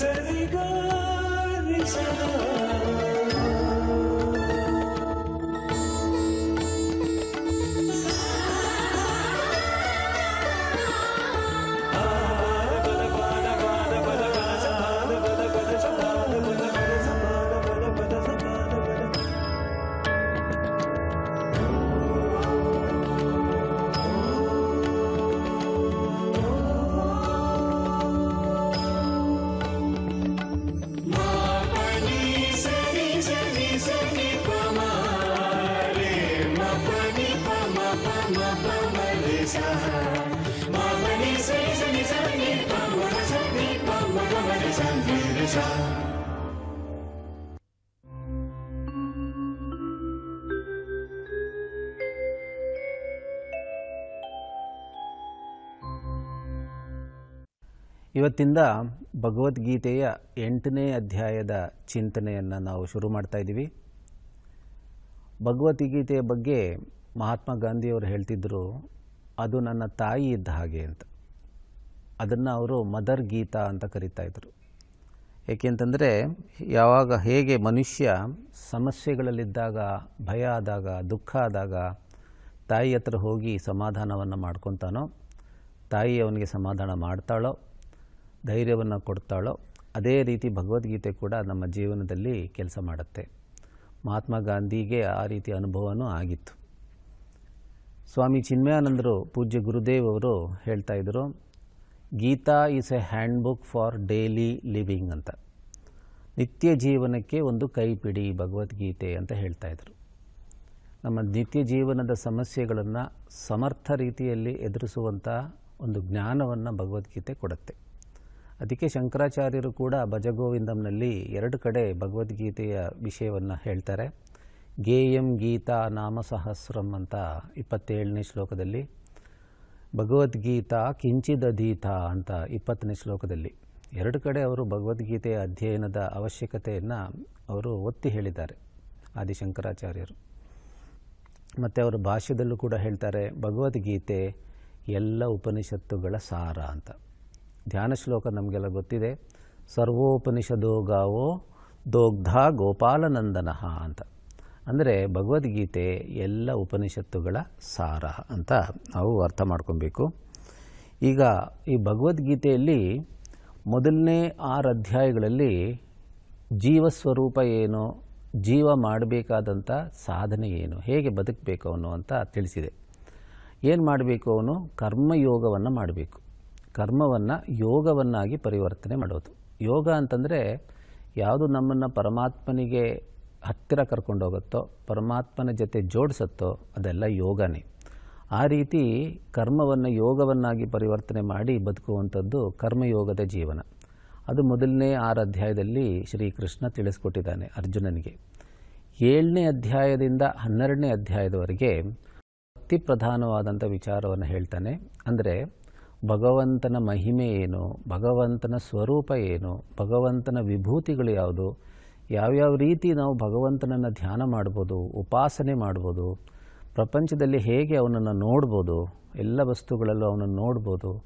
ಸರಿ ಇವತ್ತಿಂದ ಭಗವದ್ಗೀತೆಯ ಎಂಟನೇ ಅಧ್ಯಾಯದ ಚಿಂತನೆಯನ್ನು ನಾವು ಶುರು ಮಾಡ್ತಾ ಇದ್ದೀವಿ. ಭಗವದ್ಗೀತೆಯ ಬಗ್ಗೆ ಮಹಾತ್ಮ ಗಾಂಧಿಯವರು ಹೇಳ್ತಿದ್ದರು ಅದು ನನ್ನ ತಾಯಿ ಇದ್ದ ಹಾಗೆ ಅಂತ. ಅದನ್ನು ಅವರು ಮದರ್ ಗೀತಾ ಅಂತ ಕರಿತಾ ಇದ್ರು. ಏಕೆಂತಂದರೆ ಯಾವಾಗ ಹೇಗೆ ಮನುಷ್ಯ ಸಮಸ್ಯೆಗಳಲ್ಲಿದ್ದಾಗ, ಭಯ ಆದಾಗ, ದುಃಖ ಆದಾಗ ತಾಯಿ ಹತ್ರ ಹೋಗಿ ಸಮಾಧಾನವನ್ನು ಮಾಡ್ಕೊತಾನೋ, ತಾಯಿ ಅವನಿಗೆ ಸಮಾಧಾನ ಮಾಡ್ತಾಳೋ ಧೈರ್ಯವನ್ನು ಕೊಡ್ತಾಳೋ, ಅದೇ ರೀತಿ ಭಗವದ್ಗೀತೆ ಕೂಡ ನಮ್ಮ ಜೀವನದಲ್ಲಿ ಕೆಲಸ ಮಾಡುತ್ತೆ. ಮಹಾತ್ಮ ಗಾಂಧಿಗೆ ಆ ರೀತಿ ಅನುಭವವೂ ಆಗಿತ್ತು. ಸ್ವಾಮಿ ಚಿನ್ಮಯಾನಂದರು ಪೂಜ್ಯ ಗುರುದೇವ್ ಅವರು ಹೇಳ್ತಾ Gita is a handbook for daily living ಅಂತ. ನಿತ್ಯ ಜೀವನಕ್ಕೆ ಒಂದು ಕೈಪಿಡಿ ಭಗವದ್ಗೀತೆ ಅಂತ ಹೇಳ್ತಾ ನಮ್ಮ ನಿತ್ಯ ಜೀವನದ ಸಮಸ್ಯೆಗಳನ್ನು ಸಮರ್ಥ ರೀತಿಯಲ್ಲಿ ಎದುರಿಸುವಂಥ ಒಂದು ಜ್ಞಾನವನ್ನು ಭಗವದ್ಗೀತೆ ಕೊಡುತ್ತೆ. ಅದಕ್ಕೆ ಶಂಕರಾಚಾರ್ಯರು ಕೂಡ ಭಜಗೋವಿಂದಂನಲ್ಲಿ ಎರಡು ಕಡೆ ಭಗವದ್ಗೀತೆಯ ವಿಷಯವನ್ನು ಹೇಳ್ತಾರೆ. ಗೇಯಂ ಗೀತಾ ನಾಮ ಸಹಸ್ರಂ ಅಂತ ಇಪ್ಪತ್ತೇಳನೇ ಶ್ಲೋಕದಲ್ಲಿ, ಭಗವದ್ಗೀತಾ ಕಿಂಚಿದಧೀತ ಅಂತ ಇಪ್ಪತ್ತನೇ ಶ್ಲೋಕದಲ್ಲಿ. ಎರಡು ಕಡೆ ಅವರು ಭಗವದ್ಗೀತೆಯ ಅಧ್ಯಯನದ ಅವಶ್ಯಕತೆಯನ್ನು ಅವರು ಒತ್ತಿ ಹೇಳಿದ್ದಾರೆ ಆದಿಶಂಕರಾಚಾರ್ಯರು. ಮತ್ತು ಅವರು ಭಾಷ್ಯದಲ್ಲೂ ಕೂಡ ಹೇಳ್ತಾರೆ, ಭಗವದ್ಗೀತೆ ಎಲ್ಲ ಉಪನಿಷತ್ತುಗಳ ಸಾರ ಅಂತ. ಧ್ಯಾನ ಶ್ಲೋಕ ನಮಗೆಲ್ಲ ಗೊತ್ತಿದೆ. ಸರ್ವೋಪನಿಷದೋ ಗಾವೋ ದೋಗ್ಧ ಗೋಪಾಲನಂದನಃ ಅಂತ. ಅಂದರೆ ಭಗವದ್ಗೀತೆ ಎಲ್ಲ ಉಪನಿಷತ್ತುಗಳ ಸಾರ ಅಂತ ನಾವು ಅರ್ಥ ಮಾಡ್ಕೊಬೇಕು. ಈಗ ಈ ಭಗವದ್ಗೀತೆಯಲ್ಲಿ ಮೊದಲನೇ ಆರು ಅಧ್ಯಾಯಗಳಲ್ಲಿ ಜೀವಸ್ವರೂಪ ಏನು, ಜೀವ ಮಾಡಬೇಕಾದಂಥ ಸಾಧನೆ ಏನು, ಹೇಗೆ ಬದುಕಬೇಕು ಅವನು ಅಂತ ತಿಳಿಸಿದೆ. ಏನು ಮಾಡಬೇಕು ಅವನು? ಕರ್ಮಯೋಗವನ್ನು ಮಾಡಬೇಕು. ಕರ್ಮವನ್ನು ಯೋಗವನ್ನಾಗಿ ಪರಿವರ್ತನೆ ಮಾಡೋದು. ಯೋಗ ಅಂತಂದರೆ ಯಾವುದು ನಮ್ಮನ್ನು ಪರಮಾತ್ಮನಿಗೆ ಹತ್ತಿರ ಕರ್ಕೊಂಡೋಗುತ್ತೋ ಪರಮಾತ್ಮನ ಜೊತೆ ಜೋಡಿಸುತ್ತೋ, ಅದೆಲ್ಲ ಯೋಗನೇ. ಆ ರೀತಿ ಕರ್ಮವನ್ನು ಯೋಗವನ್ನಾಗಿ ಪರಿವರ್ತನೆ ಮಾಡಿ ಬದುಕುವಂಥದ್ದು ಕರ್ಮಯೋಗದ ಜೀವನ. ಅದು ಮೊದಲನೇ ಆರು ಅಧ್ಯಾಯದಲ್ಲಿ ಶ್ರೀಕೃಷ್ಣ ತಿಳಿಸ್ಕೊಟ್ಟಿದ್ದಾನೆ ಅರ್ಜುನನಿಗೆ. ಏಳನೇ ಅಧ್ಯಾಯದಿಂದ ಹನ್ನೆರಡನೇ ಅಧ್ಯಾಯದವರೆಗೆ ಭಕ್ತಿ ಪ್ರಧಾನವಾದಂಥ ವಿಚಾರವನ್ನು ಹೇಳ್ತಾನೆ. ಅಂದರೆ ಭಗವಂತನ ಮಹಿಮೆ ಏನು? ಭಗವಂತನ ಸ್ವರೂಪ ಏನು? ಭಗವಂತನ ವಿಭೂತಿಗಳು ಯಾವುದು? ಯಾವ್ಯಾವ ರೀತಿ ನಾವು ಭಗವಂತನನ್ನು ಧ್ಯಾನ ಮಾಡ್ಬೋದು, ಉಪಾಸನೆ ಮಾಡ್ಬೋದು, ಪ್ರಪಂಚದಲ್ಲಿ ಹೇಗೆ ಅವನನ್ನು ನೋಡ್ಬೋದು, ಎಲ್ಲ ವಸ್ತುಗಳಲ್ಲೂ ಅವನನ್ನು ನೋಡ್ಬೋದು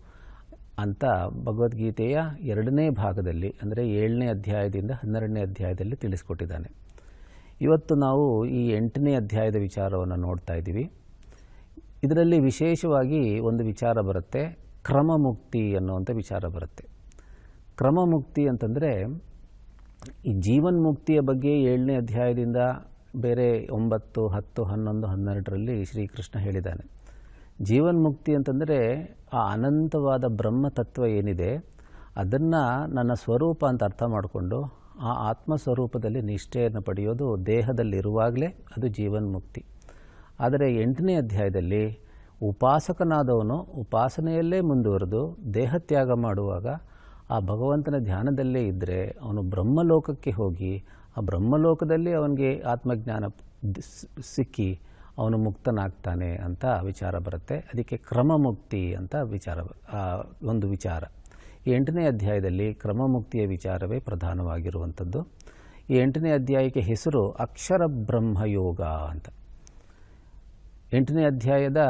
ಅಂತ ಭಗವದ್ಗೀತೆಯ ಎರಡನೇ ಭಾಗದಲ್ಲಿ, ಅಂದರೆ ಏಳನೇ ಅಧ್ಯಾಯದಿಂದ ಹನ್ನೆರಡನೇ ಅಧ್ಯಾಯದಲ್ಲಿ ತಿಳಿಸ್ಕೊಟ್ಟಿದ್ದಾನೆ. ಇವತ್ತು ನಾವು ಈ ಎಂಟನೇ ಅಧ್ಯಾಯದ ವಿಚಾರವನ್ನು ನೋಡ್ತಾ ಇದ್ದೀವಿ. ಇದರಲ್ಲಿ ವಿಶೇಷವಾಗಿ ಒಂದು ವಿಚಾರ ಬರುತ್ತೆ. ಕ್ರಮಮುಕ್ತಿ ಅನ್ನುವಂಥ ವಿಚಾರ ಬರುತ್ತೆ. ಕ್ರಮಮುಕ್ತಿ ಅಂತಂದರೆ ಈ ಜೀವನ್ಮುಕ್ತಿಯ ಬಗ್ಗೆ ಏಳನೇ ಅಧ್ಯಾಯದಿಂದ ಬೇರೆ ಒಂಬತ್ತು, ಹತ್ತು, ಹನ್ನೊಂದು, ಹನ್ನೆರಡರಲ್ಲಿ ಶ್ರೀಕೃಷ್ಣ ಹೇಳಿದ್ದಾನೆ. ಜೀವನ್ಮುಕ್ತಿ ಅಂತಂದರೆ ಆ ಅನಂತವಾದ ಬ್ರಹ್ಮ ತತ್ವ ಏನಿದೆ, ಅದನ್ನು ನನ್ನ ಸ್ವರೂಪ ಅಂತ ಅರ್ಥ ಮಾಡಿಕೊಂಡು ಆ ಆತ್ಮ ಸ್ವರೂಪದಲ್ಲಿ ನಿಷ್ಠೆಯನ್ನು ಪಡೆಯೋದು ದೇಹದಲ್ಲಿರುವಾಗಲೇ ಅದು ಜೀವನ್ಮುಕ್ತಿ. ಆದರೆ ಎಂಟನೇ ಅಧ್ಯಾಯದಲ್ಲಿ ಉಪಾಸಕನಾದವನು ಉಪಾಸನೆಯಲ್ಲೇ ಮುಂದುವರೆದು ದೇಹತ್ಯಾಗ ಮಾಡುವಾಗ ಆ ಭಗವಂತನ ಧ್ಯಾನದಲ್ಲೇ ಇದ್ದರೆ ಅವನು ಬ್ರಹ್ಮಲೋಕಕ್ಕೆ ಹೋಗಿ ಆ ಬ್ರಹ್ಮಲೋಕದಲ್ಲಿ ಅವನಿಗೆ ಆತ್ಮಜ್ಞಾನ ಸಿಕ್ಕಿ ಅವನು ಮುಕ್ತನಾಗ್ತಾನೆ ಅಂತ ವಿಚಾರ ಬರುತ್ತೆ. ಅದಕ್ಕೆ ಕ್ರಮಮುಕ್ತಿ ಅಂತ ವಿಚಾರ ಒಂದು ವಿಚಾರ. ಈ ಎಂಟನೇ ಅಧ್ಯಾಯದಲ್ಲಿ ಕ್ರಮಮುಕ್ತಿಯ ವಿಚಾರವೇ ಪ್ರಧಾನವಾಗಿರುವಂಥದ್ದು. ಈ ಎಂಟನೇ ಅಧ್ಯಾಯಕ್ಕೆ ಹೆಸರು ಅಕ್ಷರ ಬ್ರಹ್ಮಯೋಗ ಅಂತ. ಎಂಟನೇ ಅಧ್ಯಾಯದ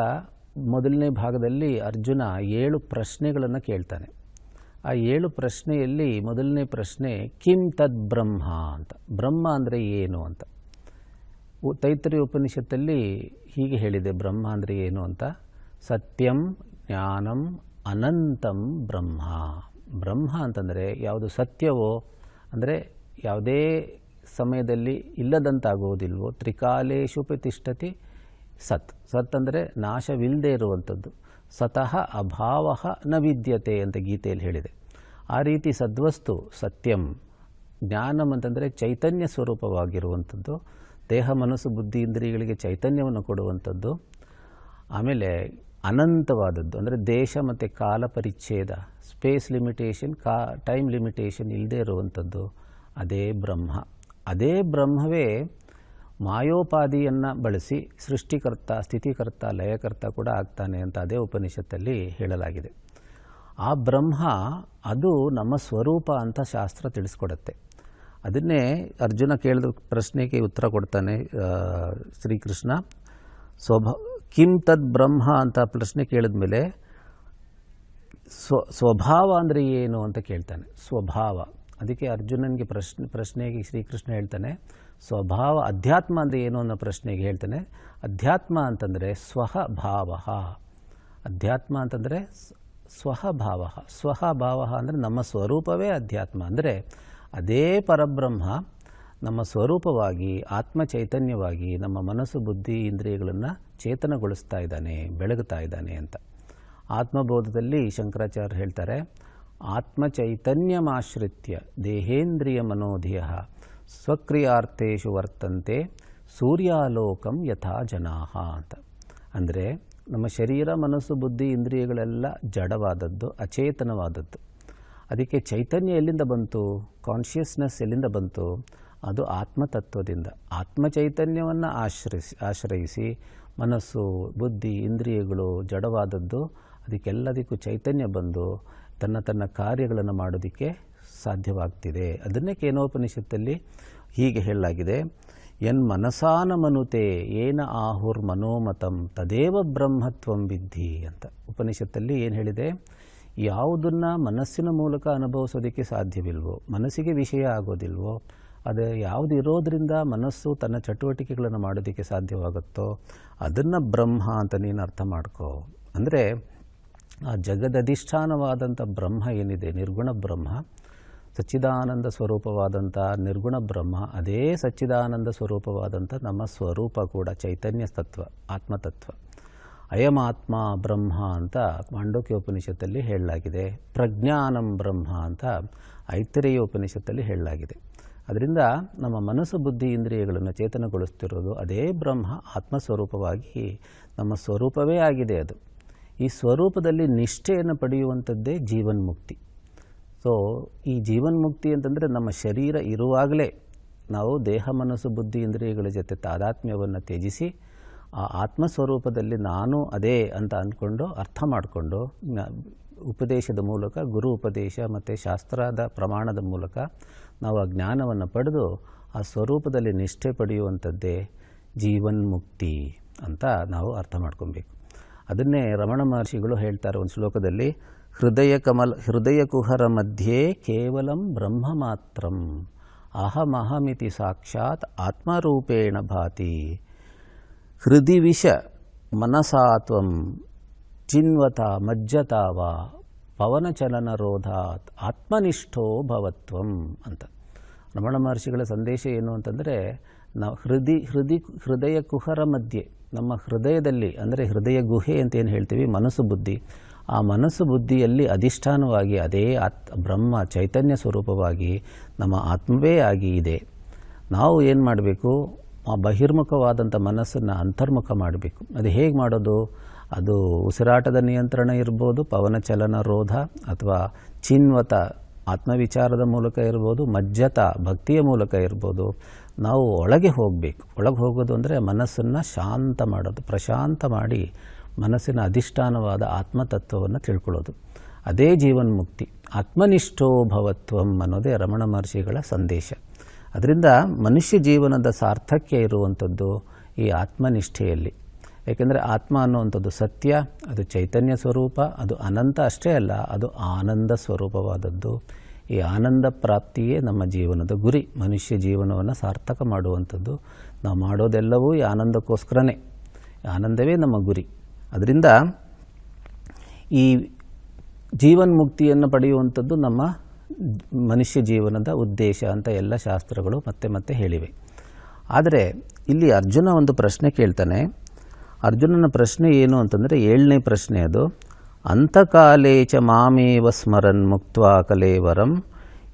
ಮೊದಲನೇ ಭಾಗದಲ್ಲಿ ಅರ್ಜುನ ಏಳು ಪ್ರಶ್ನೆಗಳನ್ನು ಕೇಳ್ತಾನೆ. ಆ ಏಳು ಪ್ರಶ್ನೆಯಲ್ಲಿ ಮೊದಲನೇ ಪ್ರಶ್ನೆ, ಕಿಂ ತದ್ ಬ್ರಹ್ಮ ಅಂತ. ಬ್ರಹ್ಮ ಅಂದರೆ ಏನು ಅಂತ. ತೈತ್ರಿಯ ಉಪನಿಷತ್ತಲ್ಲಿ ಹೀಗೆ ಹೇಳಿದೆ, ಬ್ರಹ್ಮ ಅಂದರೆ ಏನು ಅಂತ. ಸತ್ಯಂ, ಜ್ಞಾನಂ, ಅನಂತಂ ಬ್ರಹ್ಮ. ಬ್ರಹ್ಮ ಅಂತಂದರೆ ಯಾವುದು ಸತ್ಯವೋ, ಅಂದರೆ ಯಾವುದೇ ಸಮಯದಲ್ಲಿ ಇಲ್ಲದಂತಾಗುವುದಿಲ್ವೋ, ತ್ರಿಕಾಲೇಶು ಪ್ರತಿಷ್ಠತಿ ಸತ್. ಸತ್ ಅಂದರೆ ನಾಶವಿಲ್ಲದೆ ಇರುವಂಥದ್ದು. ಸತಃ ಅಭಾವ ನ ವಿದ್ಯತೆ ಅಂತ ಗೀತೆಯಲ್ಲಿ ಹೇಳಿದೆ. ಆ ರೀತಿ ಸದ್ವಸ್ತು ಸತ್ಯಂ. ಜ್ಞಾನಂ ಅಂತಂದರೆ ಚೈತನ್ಯ ಸ್ವರೂಪವಾಗಿರುವಂಥದ್ದು. ದೇಹ, ಮನಸ್ಸು, ಬುದ್ಧಿ, ಇಂದ್ರಿಯಗಳಿಗೆ ಚೈತನ್ಯವನ್ನು ಕೊಡುವಂಥದ್ದು. ಆಮೇಲೆ ಅನಂತವಾದದ್ದು ಅಂದರೆ ದೇಶ ಮತ್ತು ಕಾಲ ಪರಿಚ್ಛೇದ. ಸ್ಪೇಸ್ ಲಿಮಿಟೇಷನ್, ಕಾ, ಟೈಮ್ ಲಿಮಿಟೇಷನ್ ಇಲ್ಲದೆ ಇರುವಂಥದ್ದು. ಅದೇ ಬ್ರಹ್ಮ. ಅದೇ ಬ್ರಹ್ಮವೇ ಮಾಯೋಪಾದಿಯನ್ನು ಬಳಸಿ ಸೃಷ್ಟಿಕರ್ತ, ಸ್ಥಿತಿಕರ್ತ, ಲಯಕರ್ತ ಕೂಡ ಆಗ್ತಾನೆ ಅಂತ ಅದೇ ಉಪನಿಷತ್ತಲ್ಲಿ ಹೇಳಲಾಗಿದೆ. ಆ ಬ್ರಹ್ಮ ಅದು ನಮ್ಮ ಸ್ವರೂಪ ಅಂತ ಶಾಸ್ತ್ರ ತಿಳಿಸ್ಕೊಡತ್ತೆ. ಅದನ್ನೇ ಅರ್ಜುನ ಕೇಳಿದ ಪ್ರಶ್ನೆಗೆ ಉತ್ತರ ಕೊಡ್ತಾನೆ ಶ್ರೀಕೃಷ್ಣ. ಸ್ವಭ, ಕಿಂ ತದ್ ಬ್ರಹ್ಮ ಅಂತ ಪ್ರಶ್ನೆ ಕೇಳಿದ ಮೇಲೆ ಸ್ವ, ಸ್ವಭಾವ ಅಂದರೆ ಏನು ಅಂತ ಕೇಳ್ತಾನೆ. ಸ್ವಭಾವ. ಅದಕ್ಕೆ ಅರ್ಜುನನಿಗೆ ಪ್ರಶ್ನೆ, ಪ್ರಶ್ನೆಗೆ ಶ್ರೀಕೃಷ್ಣ ಹೇಳ್ತಾನೆ ಸ್ವಭಾವ, ಅಧ್ಯಾತ್ಮ ಅಂದರೆ ಏನು ಅನ್ನೋ ಪ್ರಶ್ನೆಗೆ ಹೇಳ್ತೇನೆ. ಅಧ್ಯಾತ್ಮ ಅಂತಂದರೆ ಸ್ವಹ ಭಾವ ಅಧ್ಯಾತ್ಮ ಅಂತಂದರೆ ಸ್- ಸ್ವಹಭಾವಹ ಅಂದರೆ ನಮ್ಮ ಸ್ವರೂಪವೇ ಅಧ್ಯಾತ್ಮ ಅಂದರೆ ಅದೇ ಪರಬ್ರಹ್ಮ ನಮ್ಮ ಸ್ವರೂಪವಾಗಿ ಆತ್ಮ ಚೈತನ್ಯವಾಗಿ ನಮ್ಮ ಮನಸ್ಸು, ಬುದ್ಧಿ, ಇಂದ್ರಿಯಗಳನ್ನು ಚೇತನಗೊಳಿಸ್ತಾ ಇದ್ದಾನೆ ಬೆಳಗುತ್ತಾ ಇದ್ದಾನೆ ಅಂತ. ಆತ್ಮಬೋಧದಲ್ಲಿ ಶಂಕರಾಚಾರ್ಯ ಹೇಳ್ತಾರೆ ಆತ್ಮ ಚೈತನ್ಯಮಾಶ್ರಿತ್ಯ ದೇಹೇಂದ್ರಿಯ ಮನೋಧಿಯ ಸ್ವಕ್ರಿಯಾರ್ಥೇಶು ವರ್ತಂತೆ ಸೂರ್ಯಾಲೋಕಂ ಯಥಾ ಜನಾಹ ಅಂತ. ಅಂದರೆ ನಮ್ಮ ಶರೀರ, ಮನಸ್ಸು, ಬುದ್ಧಿ, ಇಂದ್ರಿಯಗಳೆಲ್ಲ ಜಡವಾದದ್ದು, ಅಚೇತನವಾದದ್ದು. ಅದಕ್ಕೆ ಚೈತನ್ಯ ಎಲ್ಲಿಂದ ಬಂತು? ಕಾನ್ಷಿಯಸ್ನೆಸ್ ಎಲ್ಲಿಂದ ಬಂತು? ಅದು ಆತ್ಮತತ್ವದಿಂದ. ಆತ್ಮ ಚೈತನ್ಯವನ್ನು ಆಶ್ರಯಿಸಿ ಆಶ್ರಯಿಸಿ ಮನಸ್ಸು, ಬುದ್ಧಿ, ಇಂದ್ರಿಯಗಳು ಜಡವಾದದ್ದು, ಅದಕ್ಕೆಲ್ಲದಕ್ಕೂ ಚೈತನ್ಯ ಬಂದು ತನ್ನ ತನ್ನ ಕಾರ್ಯಗಳನ್ನು ಮಾಡೋದಕ್ಕೆ ಸಾಧ್ಯವಾಗ್ತಿದೆ. ಅದನ್ನೇ ಕೇನೋಪನಿಷತ್ತಲ್ಲಿ ಹೀಗೆ ಹೇಳಲಾಗಿದೆ. ಎನ್ ಮನಸಾನ ಮನುತೆ ಏನ ಆಹುರ್ ಮನೋಮತಂ, ತದೇವ ಬ್ರಹ್ಮತ್ವಂ ವಿದ್ಧಿ ಅಂತ ಉಪನಿಷತ್ತಲ್ಲಿ ಏನು ಹೇಳಿದೆ? ಯಾವುದನ್ನು ಮನಸ್ಸಿನ ಮೂಲಕ ಅನುಭವಿಸೋದಕ್ಕೆ ಸಾಧ್ಯವಿಲ್ವೋ, ಮನಸ್ಸಿಗೆ ವಿಷಯ ಆಗೋದಿಲ್ವೋ, ಅದು ಯಾವುದು ಇರೋದರಿಂದ ಮನಸ್ಸು ತನ್ನ ಚಟುವಟಿಕೆಗಳನ್ನು ಮಾಡೋದಕ್ಕೆ ಸಾಧ್ಯವಾಗುತ್ತೋ, ಅದನ್ನು ಬ್ರಹ್ಮ ಅಂತ ನೀನು ಅರ್ಥ ಮಾಡ್ಕೋ. ಅಂದರೆ ಆ ಜಗದಧಿಷ್ಠಾನವಾದಂಥ ಬ್ರಹ್ಮ ಏನಿದೆ, ನಿರ್ಗುಣ ಬ್ರಹ್ಮ ಸಚ್ಚಿದಾನಂದ ಸ್ವರೂಪವಾದಂಥ ನಿರ್ಗುಣ ಬ್ರಹ್ಮ, ಅದೇ ಸಚ್ಚಿದಾನಂದ ಸ್ವರೂಪವಾದಂಥ ನಮ್ಮ ಸ್ವರೂಪ ಕೂಡ, ಚೈತನ್ಯ ತತ್ವ, ಆತ್ಮತತ್ವ. ಅಯಮಾತ್ಮ ಬ್ರಹ್ಮ ಅಂತ ಮಾಂಡೋಕ್ಯ ಉಪನಿಷತ್ತಲ್ಲಿ ಹೇಳಲಾಗಿದೆ. ಪ್ರಜ್ಞಾನಂ ಬ್ರಹ್ಮ ಅಂತ ಐತರೇಯ ಉಪನಿಷತ್ತಲ್ಲಿ ಹೇಳಲಾಗಿದೆ. ಅದರಿಂದ ನಮ್ಮ ಮನಸ್ಸು, ಬುದ್ಧಿ, ಇಂದ್ರಿಯಗಳನ್ನು ಚೇತನಗೊಳಿಸ್ತಿರೋದು ಅದೇ ಬ್ರಹ್ಮ, ಆತ್ಮಸ್ವರೂಪವಾಗಿ ನಮ್ಮ ಸ್ವರೂಪವೇ ಆಗಿದೆ ಅದು. ಈ ಸ್ವರೂಪದಲ್ಲಿ ನಿಷ್ಠೆಯನ್ನು ಪಡೆಯುವಂಥದ್ದೇ ಜೀವನ್ಮುಕ್ತಿ. ಸೊ, ಈ ಜೀವನ್ಮುಕ್ತಿ ಅಂತಂದರೆ ನಮ್ಮ ಶರೀರ ಇರುವಾಗಲೇ ನಾವು ದೇಹ, ಮನಸ್ಸು, ಬುದ್ಧಿ, ಇಂದ್ರಿಯಗಳ ಜೊತೆ ತಾದಾತ್ಮ್ಯವನ್ನು ತ್ಯಜಿಸಿ, ಆ ಆತ್ಮಸ್ವರೂಪದಲ್ಲಿ ನಾನು ಅದೇ ಅಂತ ಅಂದ್ಕೊಂಡು ಅರ್ಥ ಮಾಡಿಕೊಂಡು ಉಪದೇಶದ ಮೂಲಕ, ಗುರು ಉಪದೇಶ ಮತ್ತು ಶಾಸ್ತ್ರದ ಪ್ರಮಾಣದ ಮೂಲಕ ನಾವು ಆ ಜ್ಞಾನವನ್ನು ಪಡೆದು ಆ ಸ್ವರೂಪದಲ್ಲಿ ನಿಷ್ಠೆ ಪಡೆಯುವಂಥದ್ದೇ ಜೀವನ್ಮುಕ್ತಿ ಅಂತ ನಾವು ಅರ್ಥ ಮಾಡ್ಕೊಬೇಕು. ಅದನ್ನೇ ರಮಣ ಮಹರ್ಷಿಗಳು ಹೇಳ್ತಾರೆ ಒಂದು ಶ್ಲೋಕದಲ್ಲಿ ಹೃದಯ ಕಮಲ ಹೃದಯ ಕುಹರ ಮಧ್ಯೆ ಕೇವಲಂ ಬ್ರಹ್ಮ ಮಾತ್ರಂ ಅಹಮಹಮಿತಿ ಸಾಕ್ಷಾತ್ ಆತ್ಮರೂಪೇಣ ಭಾತಿ. ಹೃದಿ ವಿಷ ಮನಸಾತ್ವಂ ಚಿನ್ವತ ಮಜ್ಜತಾವ ಪವನಚಲನರೋಧಾತ್ ಆತ್ಮನಿಷ್ಠೋ ಭವತ್ವಂ ಅಂತ. ರಮಣ ಮಹರ್ಷಿಗಳ ಸಂದೇಶ ಏನು ಅಂತಂದರೆ ನಾವು ಹೃದಿ ಹೃದಿ ಹೃದಯ ಕುಹರ ಮಧ್ಯೆ, ನಮ್ಮ ಹೃದಯದಲ್ಲಿ, ಅಂದರೆ ಹೃದಯ ಗುಹೆ ಅಂತ ಏನು ಹೇಳ್ತೀವಿ? ಮನಸ್ಸು ಬುದ್ಧಿ. ಆ ಮನಸ್ಸು ಬುದ್ಧಿಯಲ್ಲಿ ಅಧಿಷ್ಠಾನವಾಗಿ ಅದೇ ಆತ್ ಬ್ರಹ್ಮ ಚೈತನ್ಯ ಸ್ವರೂಪವಾಗಿ ನಮ್ಮ ಆತ್ಮವೇ ಆಗಿ ಇದೆ. ನಾವು ಏನು ಮಾಡಬೇಕು? ಆ ಬಹಿರ್ಮುಖವಾದಂಥ ಮನಸ್ಸನ್ನು ಅಂತರ್ಮುಖ ಮಾಡಬೇಕು. ಅದು ಹೇಗೆ ಮಾಡೋದು? ಅದು ಉಸಿರಾಟದ ನಿಯಂತ್ರಣ ಇರ್ಬೋದು, ಪವನ ಚಲನ ರೋಧ ಅಥವಾ ಚಿನ್ವತ ಆತ್ಮವಿಚಾರದ ಮೂಲಕ ಇರ್ಬೋದು, ಮಜ್ಜತ ಭಕ್ತಿಯ ಮೂಲಕ ಇರ್ಬೋದು. ನಾವು ಒಳಗೆ ಹೋಗಬೇಕು. ಒಳಗೆ ಹೋಗೋದು ಅಂದರೆ ಮನಸ್ಸನ್ನು ಶಾಂತ ಮಾಡೋದು, ಪ್ರಶಾಂತ ಮಾಡಿ ಮನಸ್ಸಿನ ಅಧಿಷ್ಠಾನವಾದ ಆತ್ಮತತ್ವವನ್ನು ತಿಳ್ಕೊಳ್ಳೋದು. ಅದೇ ಜೀವನ್ಮುಕ್ತಿ, ಆತ್ಮನಿಷ್ಠೋ ಭವತ್ವಂ ಅನ್ನೋದೇ ರಮಣ ಮಹರ್ಷಿಗಳ ಸಂದೇಶ. ಅದರಿಂದ ಮನುಷ್ಯ ಜೀವನದ ಸಾರ್ಥಕ್ಯ ಇರುವಂಥದ್ದು ಈ ಆತ್ಮನಿಷ್ಠೆಯಲ್ಲಿ. ಏಕೆಂದರೆ ಆತ್ಮ ಅನ್ನುವಂಥದ್ದು ಸತ್ಯ, ಅದು ಚೈತನ್ಯ ಸ್ವರೂಪ, ಅದು ಅನಂತ ಅಷ್ಟೇ ಅಲ್ಲ, ಅದು ಆನಂದ ಸ್ವರೂಪವಾದದ್ದು. ಈ ಆನಂದ ಪ್ರಾಪ್ತಿಯೇ ನಮ್ಮ ಜೀವನದ ಗುರಿ. ಮನುಷ್ಯ ಜೀವನವನ್ನು ಸಾರ್ಥಕ ಮಾಡುವಂಥದ್ದು. ನಾವು ಮಾಡೋದೆಲ್ಲವೂ ಈ ಆನಂದಕ್ಕೋಸ್ಕರನೇ. ಆನಂದವೇ ನಮ್ಮ ಗುರಿ. ಅದರಿಂದ ಈ ಜೀವನ್ಮುಕ್ತಿಯನ್ನು ಪಡೆಯುವಂಥದ್ದು ನಮ್ಮ ಮನುಷ್ಯ ಜೀವನದ ಉದ್ದೇಶ ಅಂತ ಎಲ್ಲ ಶಾಸ್ತ್ರಗಳು ಮತ್ತೆ ಮತ್ತೆ ಹೇಳಿವೆ. ಆದರೆ ಇಲ್ಲಿ ಅರ್ಜುನ ಒಂದು ಪ್ರಶ್ನೆ ಕೇಳ್ತಾನೆ. ಅರ್ಜುನನ ಪ್ರಶ್ನೆ ಏನು ಅಂತಂದರೆ ಏಳನೇ ಪ್ರಶ್ನೆ ಅದು. ಅಂತಕಾಲೇ ಚ ಮಾಮೇವ ಸ್ಮರನ್ ಮುಕ್ತ ಕಲೇವರಂ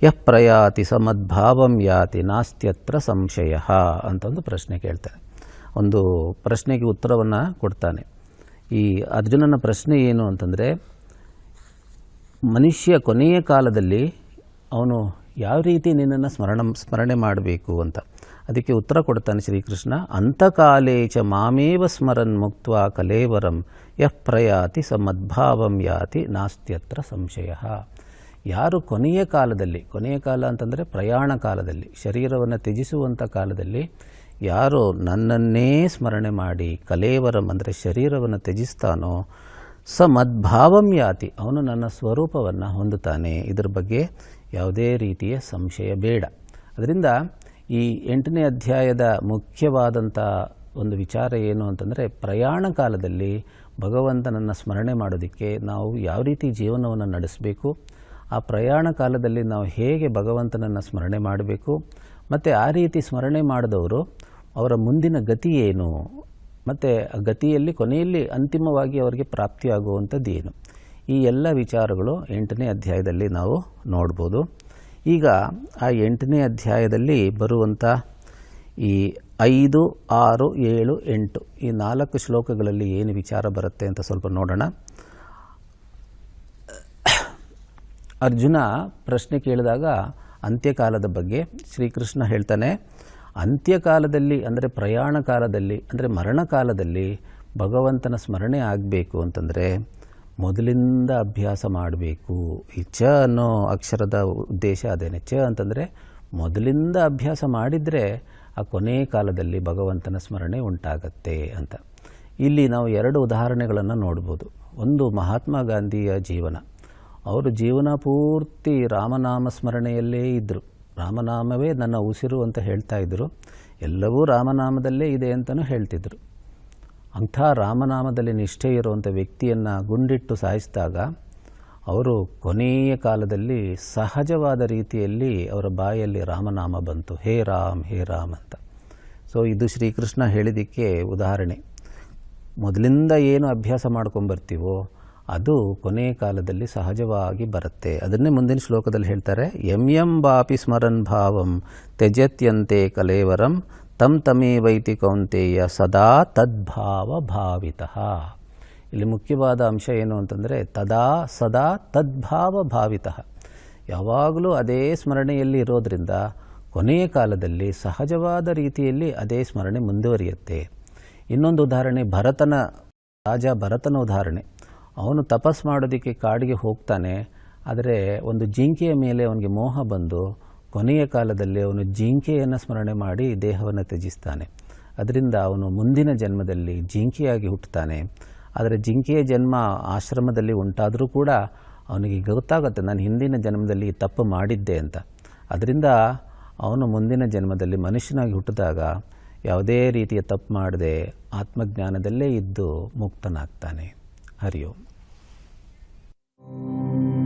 ಯಃ ಪ್ರಯಾತಿ ಸಮದ್ಭಾವಂ ಯಾತಿ ನಾಸ್ತ್ಯತ್ರ ಸಂಶಯ ಅಂತ ಒಂದು ಪ್ರಶ್ನೆ ಕೇಳ್ತಾನೆ. ಒಂದು ಪ್ರಶ್ನೆಗೆ ಉತ್ತರವನ್ನು ಕೊಡ್ತಾನೆ. ಈ ಅರ್ಜುನನ ಪ್ರಶ್ನೆ ಏನು ಅಂತಂದರೆ, ಮನುಷ್ಯ ಕೊನೆಯ ಕಾಲದಲ್ಲಿ ಅವನು ಯಾವ ರೀತಿ ನಿನ್ನನ್ನು ಸ್ಮರಣ, ಸ್ಮರಣೆ ಮಾಡಬೇಕು ಅಂತ. ಅದಕ್ಕೆ ಉತ್ತರ ಕೊಡ್ತಾನೆ ಶ್ರೀಕೃಷ್ಣ ಅಂತಕಾಲೇ ಚ ಮಾಮೇವ ಸ್ಮರನ್ ಮುಕ್ತ ಕಲೇವರಂ ಯಃ ಪ್ರಯಾತಿ ಸ ಮದ್ಭಾವಂ ಯಾತಿ ನಾಸ್ತ್ಯತ್ರ ಸಂಶಯ. ಯಾರು ಕೊನೆಯ ಕಾಲದಲ್ಲಿ, ಕೊನೆಯ ಕಾಲ ಅಂತಂದರೆ ಪ್ರಯಾಣ ಕಾಲದಲ್ಲಿ, ಶರೀರವನ್ನು ತ್ಯಜಿಸುವಂಥ ಕಾಲದಲ್ಲಿ ಯಾರು ನನ್ನನ್ನೇ ಸ್ಮರಣೆ ಮಾಡಿ ಕಲೇವರಂ ಅಂದರೆ ಶರೀರವನ್ನು ತ್ಯಜಿಸ್ತಾನೋ ಸ ಮದ್ಭಾವಂ ಯಾತಿ, ಅವನು ನನ್ನ ಸ್ವರೂಪವನ್ನು ಹೊಂದುತ್ತಾನೆ. ಇದರ ಬಗ್ಗೆ ಯಾವುದೇ ರೀತಿಯ ಸಂಶಯ ಬೇಡ. ಅದರಿಂದ ಈ ಎಂಟನೇ ಅಧ್ಯಾಯದ ಮುಖ್ಯವಾದಂಥ ಒಂದು ವಿಚಾರ ಏನು ಅಂತಂದರೆ, ಪ್ರಯಾಣ ಕಾಲದಲ್ಲಿ ಭಗವಂತನನ್ನು ಸ್ಮರಣೆ ಮಾಡೋದಕ್ಕೆ ನಾವು ಯಾವ ರೀತಿ ಜೀವನವನ್ನು ನಡೆಸಬೇಕು, ಆ ಪ್ರಯಾಣ ಕಾಲದಲ್ಲಿ ನಾವು ಹೇಗೆ ಭಗವಂತನನ್ನು ಸ್ಮರಣೆ ಮಾಡಬೇಕು, ಮತ್ತು ಆ ರೀತಿ ಸ್ಮರಣೆ ಮಾಡಿದವರು ಅವರ ಮುಂದಿನ ಗತಿ ಏನು? ಮತ್ತು ಆ ಗತಿಯಲ್ಲಿ, ಕೊನೆಯಲ್ಲಿ ಅಂತಿಮವಾಗಿ ಅವರಿಗೆ ಪ್ರಾಪ್ತಿಯಾಗುವಂಥದ್ದು ಏನು? ಈ ಎಲ್ಲ ವಿಚಾರಗಳು ಎಂಟನೇ ಅಧ್ಯಾಯದಲ್ಲಿ ನಾವು ನೋಡ್ಬೋದು. ಈಗ ಆ ಎಂಟನೇ ಅಧ್ಯಾಯದಲ್ಲಿ ಬರುವಂಥ ಈ ಐದು, ಆರು, ಏಳು, ಎಂಟು, ಈ ನಾಲ್ಕು ಶ್ಲೋಕಗಳಲ್ಲಿ ಏನು ವಿಚಾರ ಬರುತ್ತೆ ಅಂತ ಸ್ವಲ್ಪ ನೋಡೋಣ. ಅರ್ಜುನ ಪ್ರಶ್ನೆ ಕೇಳಿದಾಗ ಅಂತ್ಯಕಾಲದ ಬಗ್ಗೆ ಶ್ರೀಕೃಷ್ಣ ಹೇಳ್ತಾನೆ ಅಂತ್ಯಕಾಲದಲ್ಲಿ ಅಂದರೆ ಪ್ರಯಾಣ ಕಾಲದಲ್ಲಿ ಅಂದರೆ ಮರಣಕಾಲದಲ್ಲಿ ಭಗವಂತನ ಸ್ಮರಣೆ ಆಗಬೇಕು ಅಂತಂದರೆ ಮೊದಲಿಂದ ಅಭ್ಯಾಸ ಮಾಡಬೇಕು. ಈ ಚ ಅನ್ನೋ ಅಕ್ಷರದ ಉದ್ದೇಶ ಅದೇನೆ. ಚ ಅಂತಂದರೆ ಮೊದಲಿಂದ ಅಭ್ಯಾಸ ಮಾಡಿದರೆ ಆ ಕೊನೆ ಕಾಲದಲ್ಲಿ ಭಗವಂತನ ಸ್ಮರಣೆ ಉಂಟಾಗತ್ತೆ ಅಂತ. ಇಲ್ಲಿ ನಾವು ಎರಡು ಉದಾಹರಣೆಗಳನ್ನು ನೋಡ್ಬೋದು. ಒಂದು ಮಹಾತ್ಮ ಗಾಂಧಿಯ ಜೀವನ. ಅವರು ಜೀವನ ಪೂರ್ತಿ ರಾಮನಾಮ ಸ್ಮರಣೆಯಲ್ಲೇ ಇದ್ದರು ರಾಮನಾಮವೇ ನನ್ನ ಉಸಿರು ಅಂತ ಹೇಳ್ತಾ ಇದ್ದರು ಎಲ್ಲವೂ ರಾಮನಾಮದಲ್ಲೇ ಇದೆ ಅಂತಲೂ ಹೇಳ್ತಿದ್ರು. ಅಂಥ ರಾಮನಾಮದಲ್ಲಿ ನಿಷ್ಠೆ ಇರುವಂಥ ವ್ಯಕ್ತಿಯನ್ನು ಗುಂಡಿಟ್ಟು ಸಾಯಿಸಿದಾಗ ಅವರು ಕೊನೆಯ ಕಾಲದಲ್ಲಿ ಸಹಜವಾದ ರೀತಿಯಲ್ಲಿ ಅವರ ಬಾಯಲ್ಲಿ ರಾಮನಾಮ ಬಂತು. ಹೇ ರಾಮ್ ಹೇ ರಾಮ್ ಅಂತ. ಸೊ, ಇದು ಶ್ರೀಕೃಷ್ಣ ಹೇಳಿದ್ದಕ್ಕೆ ಉದಾಹರಣೆ. ಮೊದಲಿಂದ ಏನು ಅಭ್ಯಾಸ ಮಾಡ್ಕೊಂಬರ್ತೀವೋ ಅದು ಕೊನೆಯ ಕಾಲದಲ್ಲಿ ಸಹಜವಾಗಿ ಬರುತ್ತೆ. ಅದನ್ನೇ ಮುಂದಿನ ಶ್ಲೋಕದಲ್ಲಿ ಹೇಳ್ತಾರೆ ಎಂ ಎಂ ಬಾಪಿ ಸ್ಮರನ್ ಭಾವಂ ತ್ಯಜತ್ಯಂತೆ ಕಲೇವರಂ ತಂ ತಮೇ ವೈತಿ ಕೌಂತೆಯ ಸದಾ ತದ್ಭಾವ ಭಾವಿತ. ಇಲ್ಲಿ ಮುಖ್ಯವಾದ ಅಂಶ ಏನು ಅಂತಂದರೆ, ತದಾ ಸದಾ ತದ್ಭಾವ ಭಾವಿತ. ಯಾವಾಗಲೂ ಅದೇ ಸ್ಮರಣೆಯಲ್ಲಿ ಇರೋದರಿಂದ ಕೊನೆಯ ಕಾಲದಲ್ಲಿ ಸಹಜವಾದ ರೀತಿಯಲ್ಲಿ ಅದೇ ಸ್ಮರಣೆ ಮುಂದುವರಿಯುತ್ತೆ. ಇನ್ನೊಂದು ಉದಾಹರಣೆ, ಭರತನ, ರಾಜ ಭರತನ ಉದಾಹರಣೆ. ಅವನು ತಪಸ್ ಮಾಡೋದಕ್ಕೆ ಕಾಡಿಗೆ ಹೋಗ್ತಾನೆ, ಆದರೆ ಒಂದು ಜಿಂಕೆಯ ಮೇಲೆ ಅವನಿಗೆ ಮೋಹ ಬಂದು ಕೊನೆಯ ಕಾಲದಲ್ಲಿ ಅವನು ಜಿಂಕೆಯನ್ನು ಸ್ಮರಣೆ ಮಾಡಿ ದೇಹವನ್ನು ತ್ಯಜಿಸ್ತಾನೆ. ಅದರಿಂದ ಅವನು ಮುಂದಿನ ಜನ್ಮದಲ್ಲಿ ಜಿಂಕೆಯಾಗಿ ಹುಟ್ಟುತ್ತಾನೆ. ಆದರೆ ಜಿಂಕೆಯ ಜನ್ಮ ಆಶ್ರಮದಲ್ಲಿ ಉಂಟಾದರೂ ಕೂಡ ಅವನಿಗೆ ಗೊತ್ತಾಗುತ್ತೆ, ನಾನು ಹಿಂದಿನ ಜನ್ಮದಲ್ಲಿ ತಪ್ಪು ಮಾಡಿದ್ದೆ ಅಂತ. ಅದರಿಂದ ಅವನು ಮುಂದಿನ ಜನ್ಮದಲ್ಲಿ ಮನುಷ್ಯನಾಗಿ ಹುಟ್ಟಿದಾಗ ಯಾವುದೇ ರೀತಿಯ ತಪ್ಪು ಮಾಡದೆ ಆತ್ಮಜ್ಞಾನದಲ್ಲೇ ಇದ್ದು ಮುಕ್ತನಾಗ್ತಾನೆ. ಹರಿ ಓಂ Thank you.